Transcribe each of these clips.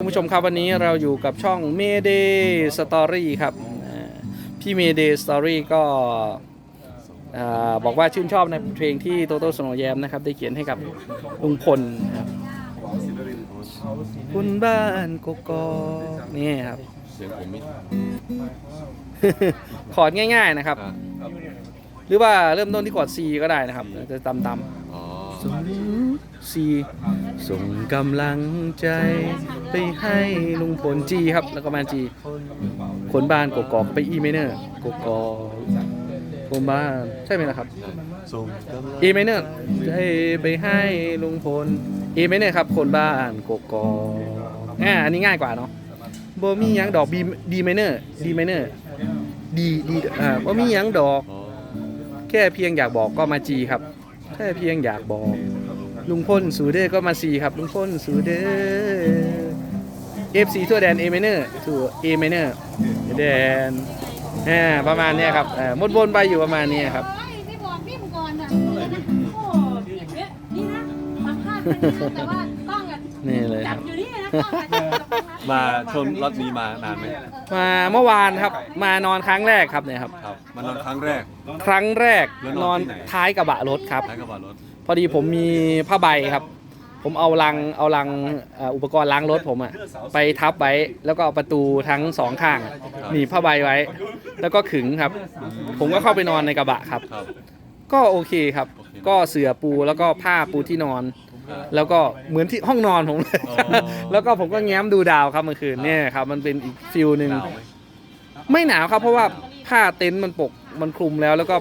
คุณผู้ชมครับวันนี้เราอยู่กับช่อง Mayday Story ครับอ่าพี่ Mayday Story ก็อ่าบอกว่าชื่นชอบในเพลงที่โตโต้สโนแยมนะครับ ได้เขียนให้กับลุงพลนะครับคุณบ้านกกอกนี่ครับเสียงผมมิดคอร์ดง่ายๆนะครับ หรือว่าเริ่มต้นที่คอร์ด C ก็ได้นะครับจะตำตำอ๋อส่งซีส่งกำลังใจไปให้ลุงพลจีครับ แล้วก็มาจี คนบ้านกกอกไปอีเมเนอร์กกอกคนบ้านใช่ไหมล่ะครับส่งกำลังอีเมเนอร์ใจไปให้ลุงพลอีเมเนอร์ครับ คนบ้านกกอกอ่าอันนี้ง่ายกว่าเนาะโบมียังดอกบีดีเมเนอร์ดีเมเนอร์ดีดีอ่าบ่มียังดอก แค่เพียงอยากบอกก็มาจีครับ แค่เพียงอยากบอก ลุงพ่นสูเดอร์ก็มาซีครับ ลุงพ่นสูเดอร์เอฟซีทั่วแดนเอเมเนอร์ทั่วเอเมเนอร์แดนอ่าประมาณเนี้ยครับอ่าวนๆไปอยู่ประมาณเนี้ยครับเฮ้ยพี่บอกพี่ผมก่อนอะโอ้เนี่ยนี่นะสัมภาษณ์คนนี้แต่ว่ากล้องอะนี่เลยคจัรับบ อยู่นี่นะกล้องอะ จับอยู่ตรงนั้นมาชมรถนี้มานานไหมมาเมื่อวานครับ มานอนครั้งแรกครับเนี่ยครับ ครับมานอนครั้งแรก ครั้งแรกแล้วนนออนนที่ไหน ท้ายกระบะรถครับ ท้ายกระบะรถพอดีผมมีผ้าใบครับ ผมเอาลังเอาลังเอ่ออุปกรณ์ล้างรถผมอะไปทับไว้แล้วก็เอาประตูทั้งสองข้างอะหนีบผ้าใบไว้ แล้วก็ขึงครับ ผมก็เข้าไปนอนในกระบะครับ ครับ ก็โอเคครับโอเคก็เสื่อปูแล้วก็ผ้าปูที่นอนครับ แล้วก็เหมือนที่ห้องนอนผมเลยอ๋อแล้วก็ผมก็แง้มดูดาวครับเมื่อคืนเนี่ยครับมันเป็นอีกฟิลหนึ่งหนาวไหมไม่หนาวครับ เพราะว่าผ้าเต็นท์มันปกมันคลุมแล้ว แล้วก็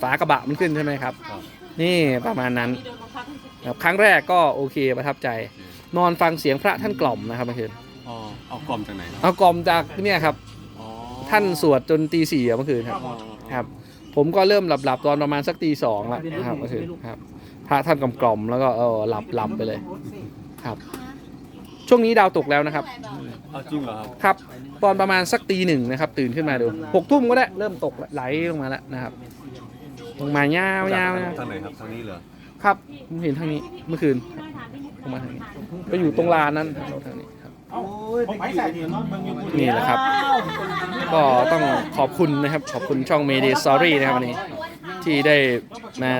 ฝากระบะมันขึ้นใช่ไหมครับครับ นี่ประมาณนั้นครับครั้งแรกก็โอเคประทับใจ นอนฟังเสียงพระท่านกล่อมนะครับเมื่อคืนอ๋อเอากล่อมจากไหนครับเอากล่อมจากเนี่ยครับอ๋อท่านสวดจนตีสี่อะเมื่อคืนครับอ๋อครับ ผมก็เริ่มหลับหลับๆตอนประมาณสักตีสองแล้วนะครับเมื่อคืนครับพระท่านกล่อมกล่อมๆแล้วก็เออหลับหลับไปเลยครับ ช่วงนี้ดาวตกแล้วนะครับเอาจริงเหรอครับครับ ตอนประมาณสักตีหนึ่งนะครับ ตื่นขึ้นมาดูหกทุ่มก็ได้เริ่มตกแล้วไหลลงมาแล้วนะครับลงมายาวยาวทางไหนครับทางนี้เหรอครับผมเห็นทางนี้เมื่อคืนครับลงมาทางนี้ไปอยู่ตรงลานนั้น ครับทางนี้ครับนี่แหละครับ ก็ต้องขอบคุณนะครับ ขอบคุณช่อง Mayday Story นะครับวันนี้ ที่ได้มา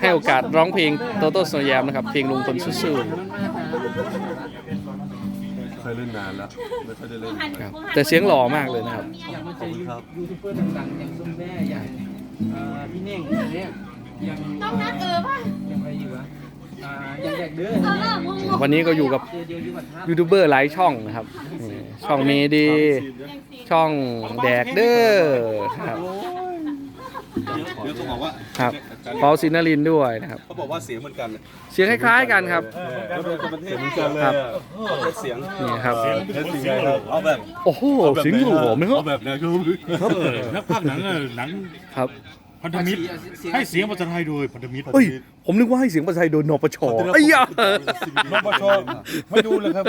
ให้โอกาสร้องเพลงโตโต้สโนยามนะครับ เพลงลุงพลสู้เคยเล่นนานแล้วไม่ค่อยได้เล่นๆครับแต่เสียงหล่อมากเลยนะครับขอบคุณครับยูทูบเบอร์ต่างๆอย่างซุมแม่อย่างเอ่อพี่เน่งอย่างเนี้ยอย่างต้องนัดเออป่ะ อย่างอะไรอยู่วะ อ่าอย่างแดกเด้อตอนแรกงงวันนี้ก็อยู่กับเดียวเดียวอยู่กับท่ายูทูบเบอร์หลายช่องนะครับนี่ช่อง Mayday ช่องแดกเด้อครับ เดี๋ยวเขาบอกว่าครับพอลซินนลินด้วยนะครับ เขาบอกว่าเสียงเหมือนกันเสียงคล้ายๆกันครับก็เป็นคนประเทศเหมือนกันครับเสียงนี่ครับเล่นสิ่งไงครับ เอาแบบโอ้โหเสียงหล่อไหมครัเอาบแบบไหนครับเออนักภาคหนังอะหนังครับ พันธมิตรให้เสียงภาษาไทยโดยพันธมิตรเฮ้ยผมนึกว่าให้เสียงภาษาไทยโดยนปชไอ้ยะนปชไม่ดูเลยครับ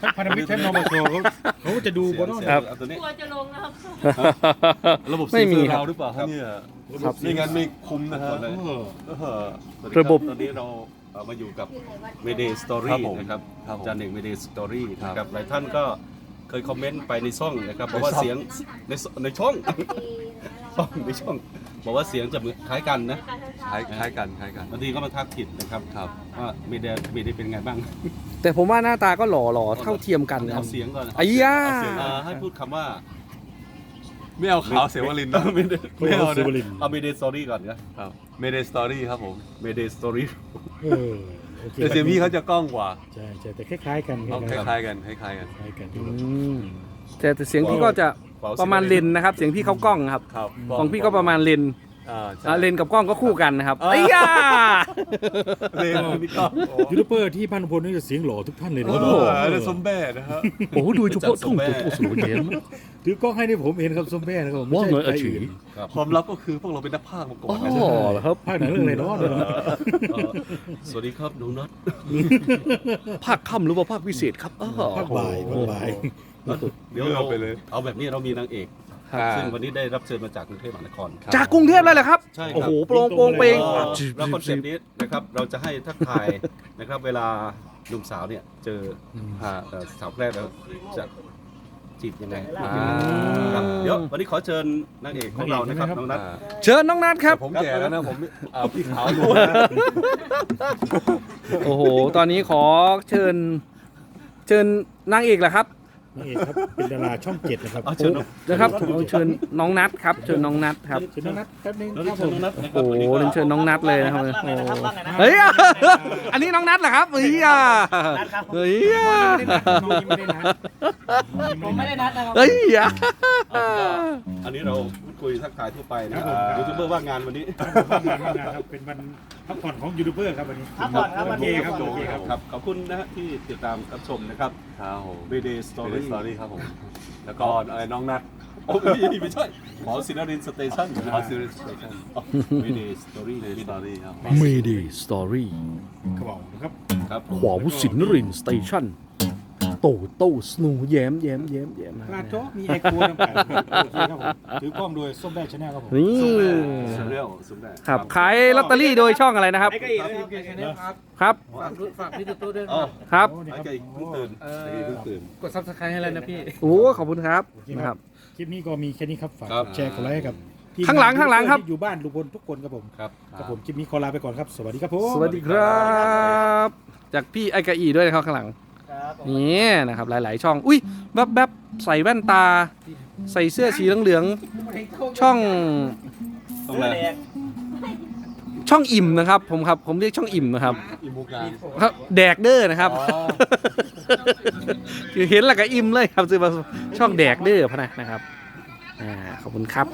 ให้พันธมิตรแค่นปชเขาเขาจะดูบนนั้นครับเอาตัวนี้กลัวจะลงนะครับระบบไม่มีซีเฟอครับเราหรือเปล่าครับเนี่ยครับไม่งั้นไม่คุ้มนะฮะเออเออระบบตอนนี้เราเอ่อมาอยู่กับ Mayday ครั Story บผมนะครับครับผมจานหนึ่ง Mayday Story ครับนะครับหลายท่านก็เคยคอมเมนต์ไปในช่องนะครับบอกว่าในช่องเสียงในช่องในช่องช่องในช่อง บอกว่าเสียงจะเหมือนคล้ายกันนะคล้ายคล้ายกันคล้ายกันบางทีก็มาทักผิดนะครับครับว่า Mayday Mayday เป็นไงบ้างแต่ผมว่าหน้าตาก็หล่อหล่อเท่าเทียมกันนะคเอารับเสียงก่อนไอ้ย่าเอาเสียงเอ่อให้พูดคำว่าไม่เอาขาวเสวลินนะไม่ได้ไม่เอาสิวนะลินเอา Mayday Story ก่อนนะครับเมเดสตอรี่ครับผม Mayday Story เออโอเคแต่เสียงพี่เขาจะกล้องกว่าใช่ใช่แต่คล้ายๆกันเขาคล้ายๆกันคล้ายๆกัน คล้ายกันอืมแต่แต่เสียงพี่ก็จะ ประมาณเลนนะครับ เสียงพี่เขากล้องครับ ครับของพี่ก็ประมาณเลนอ่าใช่ อ่าเลนกับกล้องก็คู่กันนะครับไอ้ย่า เลนพี่กล้องยูทูบเบอร์ที่พันพลนี่จะเสียงหล่อทุกท่านเลยนะโอ้โหแล้วสมแบ่นะฮะ โอ้โหดูเฉพาะทุ่งตัวตัวสวยเย็นถือกล้องให้นี่ผมเห็นครับสมแม่นะครับว่าไม่เงยใช่อาใครชี อื่นความลับก็คือพวกเราเป็นนักพากย์มาก่ออ๋อนนะเหรอครับภาคหนังเรื่องอะไรเนาะเอ่อสวัสดีครับดูน็อตภาคค่ำหรือว่าภาคพิเศษครับอ๋อภาคบ่ายภาคบ่าย เดี๋ยวเราไปเลย เอาแบบนี้เรามีนางเอกครับซึ่งวันนี้ได้รับเชิญมาจากกรุงเทพมหานครจากกรุงเทพเลยเหรอครับ ใช่ครับ โอ้โหโปรงโปรงเปงเอ่อแล้วคอนเซ็ปต์นี้นะครับเราจะให้ทักทายนะครับ เวลาหนุ่มสาวเนี่ยเจออ่าเอ่อสาวแรกแล้วจะจีบยังไงอ่า ครับเดี๋ยววันนี้ขอเชิญนางเอกของเรานะครับน้องนัทอ่าเชิญน้องนัทครับ ผมแก่แล้วนะผมอ่าพี่ขาวดูนะโอ้โห ตอนนี้ขอเชิญ เชิญนางเอกเหรอครับ นี่เองครับ เป็นดาราช่องเจ็ดนะครับเอาเชิญน้องนะครับเอาเชิญน้องนัทครับเชิญน้องนัทครับเชิญน้องนัทแป๊บนึงแล้วครับเชิผญมน้องนัทนะครัโอ้บโหวันนี้เรียนเชิญน้องนัทเลยนะครับว่าไงนะครับว่าไงนะเฮ้ยอันนี้น้องนัทเหรอครับเฮ้ยอะเฮ้ยอะไม่ได้นัดผมไม่ได้นัดนะครับเฮ้ยอะอันนี้เราพูด คุยทักทายทั่วไปนะครับยูทูบเบอร์ว่างงานวันนี้ว่างงานว่างงานครับเป็นวันพักผ่อนของยูทูบเบอร์ครับวันนี้ พักผ่อนครับวันโอเคนี้ครับโอเคครับ ครับขอบคุณนะฮะที่ติดตามรับชมนะครับ ครับผม v d a y สตอ Story รี่สตอรี่ครับผม แล้วก็อะไรน้องนัทโอ้ไม่ไม่ใช่หมอศิลรินสเตชันออสซิริสสเตชัน v d a y Story ในสตอรี่ครับมีดีสตอรี่ กระบอกนะครับ ครับขวาวุสินรินสเตชันโตโต้สโนว์แย้มแย้มแย้มแย้มปลาโจ๊กมีไอโคน้ำกันโอเคครับผมถือกล้องโดยส้มแบกชาแนลครับผมนี่เซเรียลสุดแรกครับขายลอตเตอรี่โดยช่องอะไรนะครับไอ้ก็อีกนะครับชแนลครับครับฝากดูฝากพี่ตุ๊ดด้วยอ๋อครับโอ้นี่ไอ้ครับไก่เพิ่งตื่นเอไอ้ไก่เพิ่งตื่นกดซับสไครต์ให้เลยนะพี่โอ้ขอบคุณครับโอเคนะคครัรับบคลิปนี้ก็มีแค่นี้ครับฝากครับแชร์กดไลค์ให้กับทีมข้างหลังข้างหลังครับที่อยู่บ้านลุงพลทุกคนครับผมครับครับผมคลิปนี้ขอลาไปก่อนครับ สวัสดีครับผมสวัสดีครับ จากพี่ไอกาอีด้วยนะครับข้างหลังครับผม นี่นะครับหลายๆ ช่อง อุ้ยแวบๆใส่แว่นตา ใส่เสื้อสีเหลืองๆช่องต้องอะไรช่องอิ่มนะครับ ผมครับผมเรียกช่องอิ่มนะครับอิมูการครับแดกเด้อนะครับอ๋อคือเห็นแล้วก็อิ่มเลยครับซื้อมาช่องแดกเด้อพะนะนะครับอ่าขอบคุณครับ